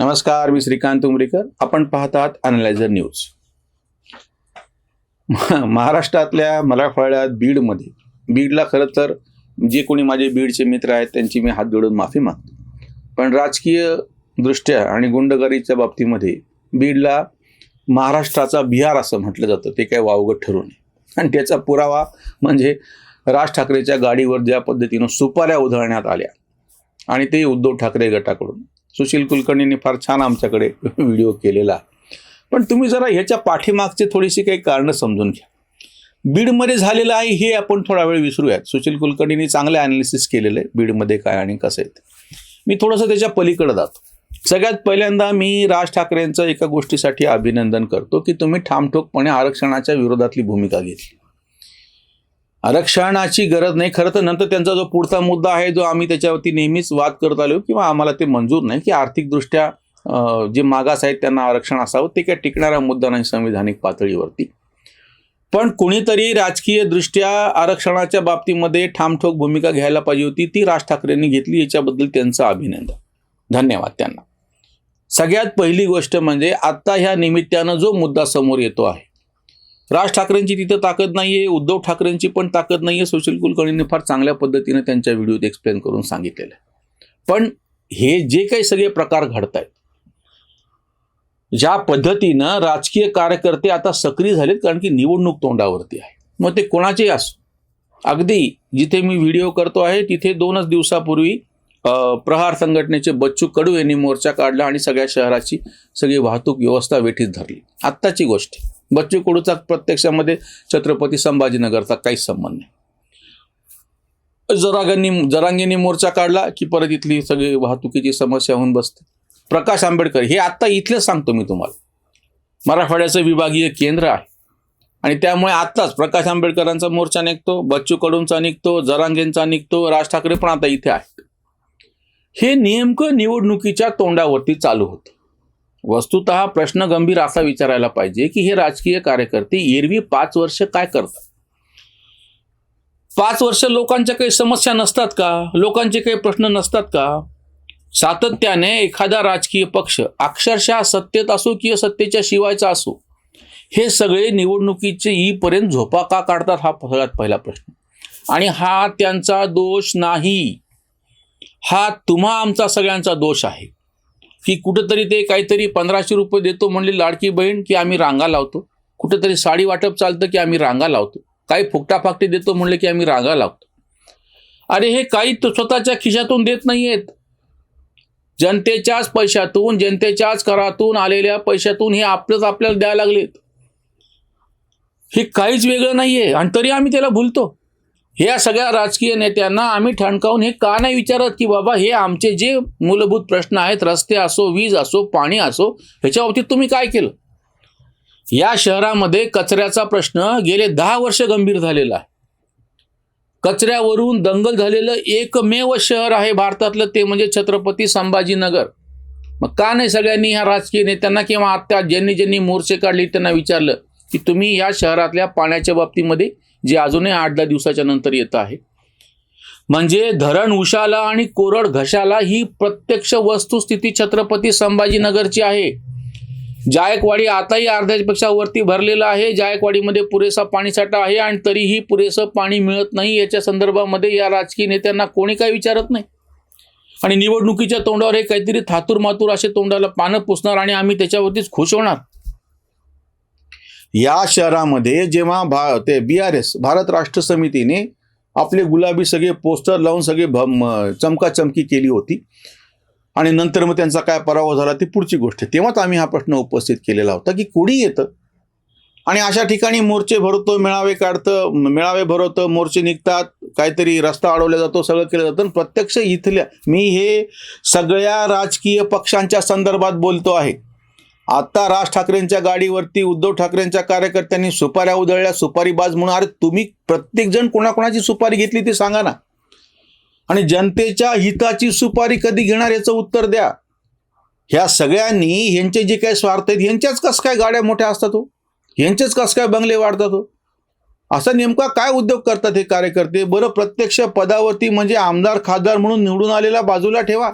नमस्कार मी श्रीकांत उमरीकर. आपण पाहतात आहात अनलायझर न्यूज महाराष्ट्रातल्या मराठवाड्यात बीडमध्ये बीडला खरं तर जे कोणी माझे बीडचे मित्र आहेत त्यांची मी हात जोडून माफी मागतो. पण राजकीय दृष्ट्या आणि गुंडगारीच्या बाबतीमध्ये बीडला महाराष्ट्राचा बिहार असं म्हटलं जातं ते काय वावगं ठरू नये. आणि त्याचा पुरावा म्हणजे राज ठाकरेच्या गाडीवर ज्या पद्धतीनं सुपाऱ्या उधळण्यात आल्या आणि ते उद्धव ठाकरे गटाकडून सुशील कुलकर्णींनी फार छान आमच्याकडे व्हिडिओ केलेला. आहे. पण तुम्ही जरा ह्याच्या पाठीमागचे थोडीशी काही कारणं समजून घ्या. बीडमध्ये झालेलं आहे हे आपण थोडा वेळ विसरूयात. सुशील कुलकर्णींनी चांगलं अनालिसिस केलेलं आहे बीडमध्ये काय आणि कसं आहे मी थोडंसं त्याच्या पलीकडे जातो. सगळ्यात पहिल्यांदा मी राज ठाकरेंचं एका गोष्टीसाठी अभिनंदन करतो की तुम्ही ठामठोकपणे आरक्षणाच्या विरोधातली भूमिका घेतली. आरक्षणाची गरज नाही. खरं तर नंतर त्यांचा जो पुढचा मुद्दा आहे जो आम्ही त्याच्यावरती नेहमीच वाद करत आलो किंवा आम्हाला ते मंजूर नाही की आर्थिकदृष्ट्या जे मागास आहेत त्यांना आरक्षण असावं ते काय टिकणारा मुद्दा नाही संविधानिक पातळीवरती. पण कुणीतरी राजकीय दृष्ट्या आरक्षणाच्या बाबतीमध्ये ठामठोक भूमिका घ्यायला पाहिजे होती ती राज ठाकरेंनी घेतली. याच्याबद्दल त्यांचं अभिनंदन. धन्यवाद त्यांना. सगळ्यात पहिली गोष्ट म्हणजे आत्ता ह्या निमित्तानं जो मुद्दा समोर येतो आहे राज ठाकरेंची तिथं ताकद नाहीये उद्धव ठाकरेंची पण ताकद नाहीये. सुशील कुलकर्णींनी फार चांगल्या पद्धतीने त्यांच्या व्हिडिओत एक्सप्लेन करून सांगितलेलं आहे. पण हे जे काही सगळे प्रकार घडत आहेत ज्या पद्धतीनं राजकीय कार्यकर्ते आता सक्रिय झालेत कारण की निवडणूक तोंडावरती आहे. मग ते कोणाचेही असो. अगदी जिथे मी व्हिडिओ करतो आहे तिथे दोनच दिवसापूर्वी प्रहार संघटनेचे बच्चू कडू यांनी मोर्चा काढला आणि सगळ्या शहराची सगळी वाहतूक व्यवस्था वेठीत धरली. आत्ताची गोष्ट आहे. बच्चू कडूचा प्रत्यक्षामध्ये छत्रपती संभाजीनगरचा काहीच संबंध नाही. जरागांनी जरांगेनी मोर्चा काढला की परत इथली सगळी वाहतुकीची समस्या होऊन बसते. प्रकाश आंबेडकर हे आत्ता इथलेच सांगतो मी तुम्हाला. मराठवाड्याचं विभागीय केंद्र आहे. आणि त्यामुळे आत्ताच प्रकाश आंबेडकरांचा मोर्चा निघतो बच्चू कडूंचा निघतो जरांगेंचा निघतो राज ठाकरे पण आता इथे आहेत. हे नेमकं निवडणुकीच्या तोंडावरती चालू होतं. वस्तुत प्रश्न गंभीर असा विचारायला पाहिजे की हे राजकीय कार्यकर्ते एरवी पाच वर्ष काय करतात? पाच वर्ष लोकांच्या काही समस्या नसतात का? लोकांचे काही प्रश्न नसतात का? सातत्याने एखादा राजकीय पक्ष अक्षरशः सत्तेत असो किंवा सत्तेच्या शिवायचा असो हे सगळे निवडणुकीचे ईपर्यंत झोपा का काढतात हा सगळ्यात पहिला प्रश्न. आणि हा त्यांचा दोष नाही. हा तुम्हा आमचा सगळ्यांचा दोष आहे. की कुठंतरी ते काहीतरी पंधराशे रुपये देतो म्हणली लाडकी बहीण की आम्ही रांगा लावतो. कुठंतरी साडी वाटप चालतं की आम्ही रांगा लावतो. काही फुकटाफाकटी देतो म्हणले की आम्ही रांगा लावतो. अरे हे काही स्वतःच्या खिशातून देत नाही आहेत जनतेच्याच पैशातून जनतेच्याच करातून आलेल्या पैशातून हे आपलंच आपल्याला द्यायला लागलेत. हे काहीच वेगळं नाहीये आणि तरी आम्ही त्याला भुलतो. या सगळ्या राजकीय नेत्यांना आम्ही ठणकावून हे का नाही विचारत की बाबा हे आमचे जे मूलभूत प्रश्न आहेत रस्ते असो वीज असो पाणी असो ह्याच्या बाबतीत तुम्ही काय केलं? या शहरामध्ये कचऱ्याचा प्रश्न गेले दहा वर्ष गंभीर झालेला आहे. कचऱ्यावरून दंगल झालेलं एकमेव शहर आहे भारतातलं ते म्हणजे छत्रपती संभाजीनगर. मग का नाही सगळ्यांनी ह्या राजकीय नेत्यांना किंवा आता ज्यांनी ज्यांनी मोर्चे काढले त्यांना विचारलं की तुम्ही या शहरातल्या पाण्याच्या बाबतीमध्ये जे अजूनही आठ दहा दिवसाच्या नंतर येत आहे. म्हणजे धरण उशाला आणि कोरड घशाला ही प्रत्यक्ष वस्तुस्थिती छत्रपती संभाजीनगरची आहे. जायकवाडी आताही अर्ध्यापेक्षा वरती भरलेला आहे. जायकवाडीमध्ये पुरेसा पाणीसाठा आहे आणि तरीही पुरेसं पाणी मिळत नाही. याच्या संदर्भामध्ये या राजकीय नेत्यांना कोणी काही विचारत नाही. आणि निवडणुकीच्या तोंडावर हे काहीतरी थातूर मातूर असे तोंडाला पानं पुसणार आणि आम्ही त्याच्यावरतीच खुश होणार. या शहरामध्ये जेव्हा भा ते बी आर एस भारत राष्ट्र समितीने आपले गुलाबी सगळे पोस्टर लावून सगळे चमकाचमकी केली होती. आणि नंतर मग त्यांचा काय पराभव झाला ती पुढची गोष्ट. आहे तेव्हाच आम्ही हा प्रश्न उपस्थित केलेला होता की कोणी येतं? आणि अशा ठिकाणी मोर्चे भरवतो मेळावे काढतं मेळावे भरवतं मोर्चे निघतात काहीतरी रस्ता अडवला जातो सगळं केलं जातं. प्रत्यक्ष इथल्या मी हे सगळ्या राजकीय पक्षांच्या संदर्भात बोलतो आहे. आता राज ठाकरेंच्या गाडीवरती उद्धव ठाकरेंच्या कार्यकर्त्यांनी सुपाऱ्या उधळल्या सुपारी बाज म्हणून. अरे तुम्ही प्रत्येकजण कोणाकोणाची सुपारी घेतली ती सांगा ना. आणि जनतेच्या हिताची सुपारी कधी घेणार याचं उत्तर द्या. ह्या सगळ्यांनी ह्यांचे जे काही स्वार्थ आहेत ह्यांच्याच कस काय गाड्या मोठ्या असतात हो? ह्यांचेच कस काय बंगले वाढतात हो? असा नेमका काय उद्योग करतात हे कार्यकर्ते? बरं प्रत्यक्ष पदावरती म्हणजे आमदार खासदार म्हणून निवडून आलेला बाजूला ठेवा.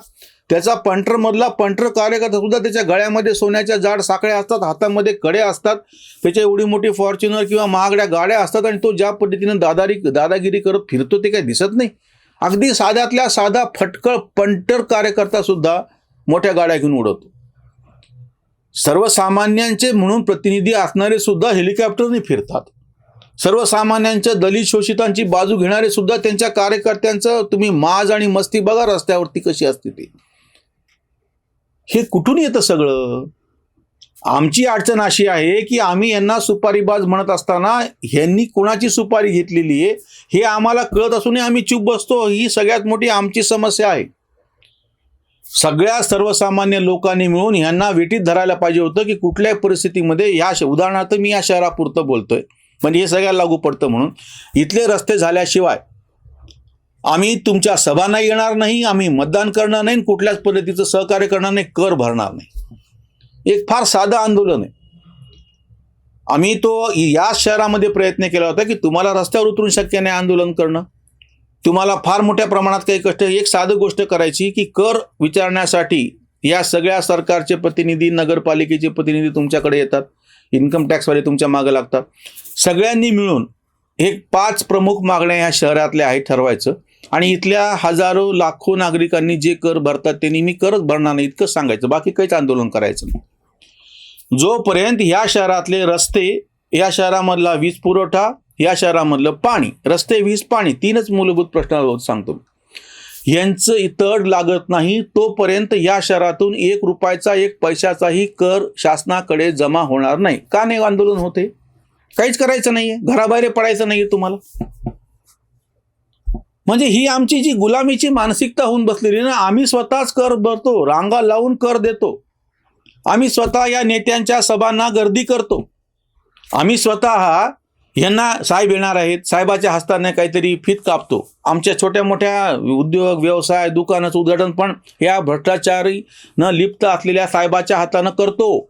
त्याचा पंटरमधला पंटर कार्यकर्ता सुद्धा त्याच्या गळ्यामध्ये सोन्याच्या जाड साखळ्या असतात हातामध्ये कडे असतात त्याच्या एवढी मोठी फॉर्च्युनर किंवा महागड्या गाड्या असतात आणि तो ज्या पद्धतीनं दादारी दादागिरी करत फिरतो ते काही दिसत नाही. अगदी साध्यातल्या साधा फटकळ पंटर कार्यकर्ता सुद्धा मोठ्या गाड्या घेऊन उडवतो. सर्वसामान्यांचे म्हणून प्रतिनिधी असणारे सुद्धा हेलिकॉप्टरने फिरतात. सर्वसामान्यांच्या दलित शोषितांची बाजू घेणारे सुद्धा त्यांच्या कार्यकर्त्यांचं तुम्ही माज आणि मस्ती बघा रस्त्यावरती कशी असते ती. हे कुठून येतं सगळं? आमची अडचण अशी आहे की आम्ही यांना सुपारीबाज म्हणत असताना ह्यांनी कोणाची सुपारी घेतलेली आहे हे आम्हाला कळत असूनही आम्ही चूप बसतो. ही सगळ्यात मोठी आमची समस्या आहे. सगळ्या सर्वसामान्य लोकांनी मिळून ह्यांना वेटीत धरायला पाहिजे होतं की कुठल्याही परिस्थितीमध्ये ह्या श- उदाहरणार्थ मी या शहरापुरतं बोलतोय. म्हणजे हे सगळ्याला लागू पडतं म्हणून. इथले रस्ते झाल्याशिवाय आम्ही तुमच्या सभांना येणार नाही आम्ही मतदान करणार नाही आणि कुठल्याच पद्धतीचं सहकार्य करणार नाही कर भरणार नाही. एक फार साधं आंदोलन आहे. आम्ही तो या शहरामध्ये प्रयत्न केला होता की तुम्हाला रस्त्यावर उतरून शक्य नाही आंदोलन करणं. तुम्हाला फार मोठ्या प्रमाणात काही कष्ट एक साधं गोष्ट करायची की कर विचारण्यासाठी या सगळ्या सरकारचे प्रतिनिधी नगरपालिकेचे प्रतिनिधी तुमच्याकडे येतात. इन्कम टॅक्सवाले तुमच्या मागं लागतात. सगळ्यांनी मिळून एक पाच प्रमुख मागण्या ह्या शहरातल्या आहेत ठरवायचं. आणि इथल्या हजारो लाखो नागरिकांनी जे कर भरतात त्यांनी मी करच भरणार नाही इतकं सांगायचं. बाकी काहीच आंदोलन करायचं नाही. जोपर्यंत या शहरातले रस्ते या शहरामधला वीज पुरवठा या शहरामधलं पाणी रस्ते वीज पाणी तीनच मूलभूत प्रश्न सांगतो यांचं तड लागत नाही तोपर्यंत या शहरातून एक रुपयाचा एक पैशाचाही कर शासनाकडे जमा होणार नाही. का नाही आंदोलन होते? काहीच करायचं नाहीये. घराबाहेर पडायचं नाहीये तुम्हाला. म्हणजे ही आमची जी गुलामीची मानसिकता होऊन बसलेली ना आम्ही स्वतःच कर भरतो रांगा लावून कर देतो. आम्ही स्वतः या नेत्यांच्या सभांना गर्दी करतो. आम्ही स्वतः यांना साहेब येणार आहेत साहेबाच्या हस्ताने काहीतरी फीत कापतो. आमच्या छोट्या मोठ्या उद्योग व्यवसाय दुकानाचं उद्घाटन पण या भ्रष्टाचारी न लिप्त असलेल्या साहेबाच्या हातानं करतो.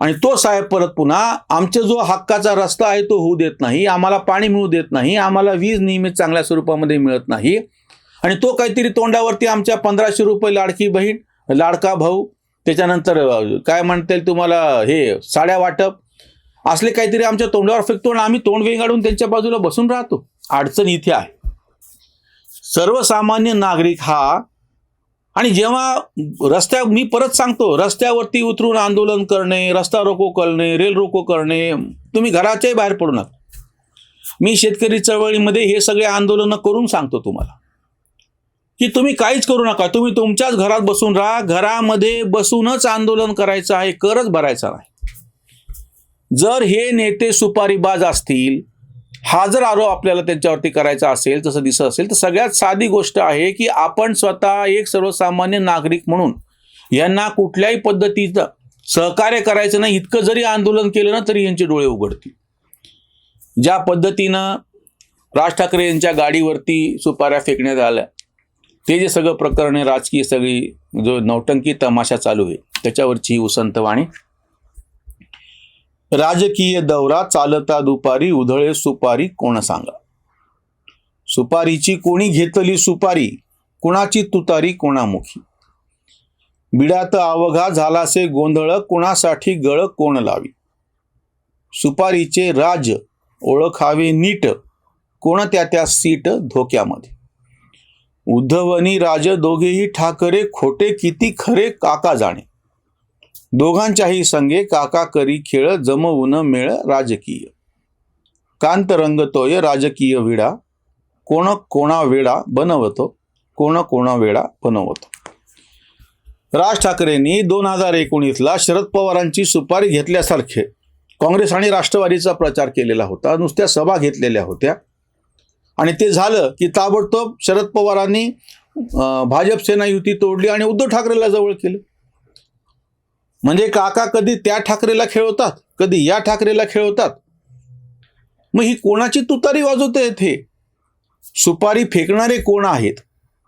आणि तो साहेब परत पुन्हा आमचा जो हक्काचा रस्ता आहे तो होऊ देत नाही आम्हाला पाणी मिळू देत नाही आम्हाला वीज नियमित चांगल्या स्वरूपामध्ये मिळत नाही. आणि तो काहीतरी तोंडावरती आमच्या पंधराशे रुपये लाडकी बहीण लाडका भाऊ त्याच्यानंतर काय म्हणता येईल तुम्हाला हे साड्या वाटप असले काहीतरी आमच्या तोंडावर फेकतो आणि आम्ही तोंड वेगाडून त्यांच्या बाजूला बसून राहतो. अडचण इथे आहे. सर्वसामान्य नागरिक हा आणि जेव्हा रस्त्या मी परत सांगतो रस्त्यावरती उतरून आंदोलन करणे रस्ता रोको करणे रेल रोको करणे तुम्ही घराच्याही बाहेर पडू नका. मी शेतकरी चळवळीमध्ये हे सगळे आंदोलनं करून सांगतो तुम्हाला. की तुम्ही काहीच करू नका. तुम्ही तुमच्याच घरात बसून राहा. घरामध्ये बसूनच आंदोलन करायचं आहे करच भरायचा नाही. जर हे नेते सुपारीबाज असतील हा जर आरोप आपल्याला त्यांच्यावरती करायचा असेल तसं दिसत असेल तर सगळ्यात साधी गोष्ट आहे की आपण स्वतः एक सर्वसामान्य नागरिक म्हणून यांना कुठल्याही पद्धतीचं सहकार्य करायचं नाही. इतकं जरी आंदोलन केलं ना तरी यांचे डोळे उघडतील. ज्या पद्धतीनं राज ठाकरे यांच्या गाडीवरती सुपाऱ्या फेकण्यात आल्या ते जे सगळं प्रकरण आहे राजकीय सगळी जो नौटंकी तमाशा चालू आहे त्याच्यावरची ही उसंतवाणी राजकीय दौरा चालता दुपारी उधळे सुपारी कोण सांगा? सुपारीची कोणी घेतली सुपारी? कुणाची तुतारी कोणामुखी? बिडात अवघा झालासे गोंधळ कुणासाठी गळ कोण लावी? सुपारीचे राज ओळखावे नीट कोण त्या त्या सीट धोक्यामध्ये? उद्धवनी राज दोघेही ठाकरे खोटे किती खरे काका जाणे? दोघांच्याही संगे काका करी खेळ जमवून मेळ राजकीय. कांतरंग तोय राजकीय विडा. कोण कोणा वेळा बनवतो कोण कोणा वेळा बनवतो. राज ठाकरेंनी दोन हजार एकोणीसला शरद पवारांची सुपारी घेतल्यासारखे काँग्रेस आणि राष्ट्रवादीचा प्रचार केलेला होता नुसत्या सभा घेतलेल्या होत्या. आणि ते झालं की ताबडतोब शरद पवारांनी भाजप सेना युती तोडली आणि उद्धव ठाकरेला जवळ केलं. म्हणजे काका कधी त्या ठाकरेला खेळवतात कधी या ठाकरेला खेळवतात. मग ही कोणाची तुतारी वाजवत आहेत हे सुपारी फेकणारे कोण आहेत?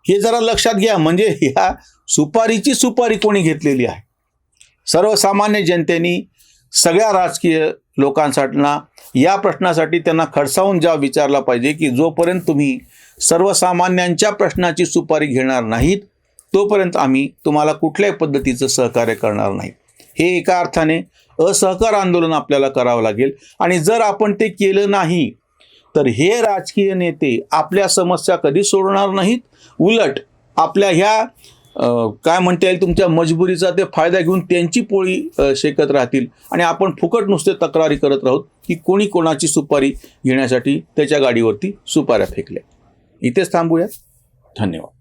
हे जरा लक्षात घ्या म्हणजे ह्या सुपारीची सुपारी कोणी घेतलेली आहे? सर्वसामान्य जनतेनी सगळ्या राजकीय लोकांसाठी या प्रश्नासाठी त्यांना खडसावून जेव्हा विचारला पाहिजे की जोपर्यंत तुम्ही सर्वसामान्यांच्या प्रश्नाची सुपारी घेणार नाहीत तोपर्यंत आम्ही तुम्हाला कुठल्याही पद्धतीचं सहकार्य करणार नाही. हे एका अर्थाने असहकार आंदोलन आपल्याला करावं लागेल. आणि जर आपण ते केलं नाही तर हे राजकीय नेते आपल्या समस्या कधी सोडणार नाहीत? उलट आपल्या ह्या काय म्हणता येईल तुमच्या मजबुरीचा ते फायदा घेऊन त्यांची पोळी शेकत राहतील. आणि आपण फुकट नुसते तक्रारी करत राहू की कोणी कोणाची सुपारी घेण्यासाठी त्याच्या गाडीवरती सुपाऱ्या फेकल्या. इथेच थांबूया धन्यवाद.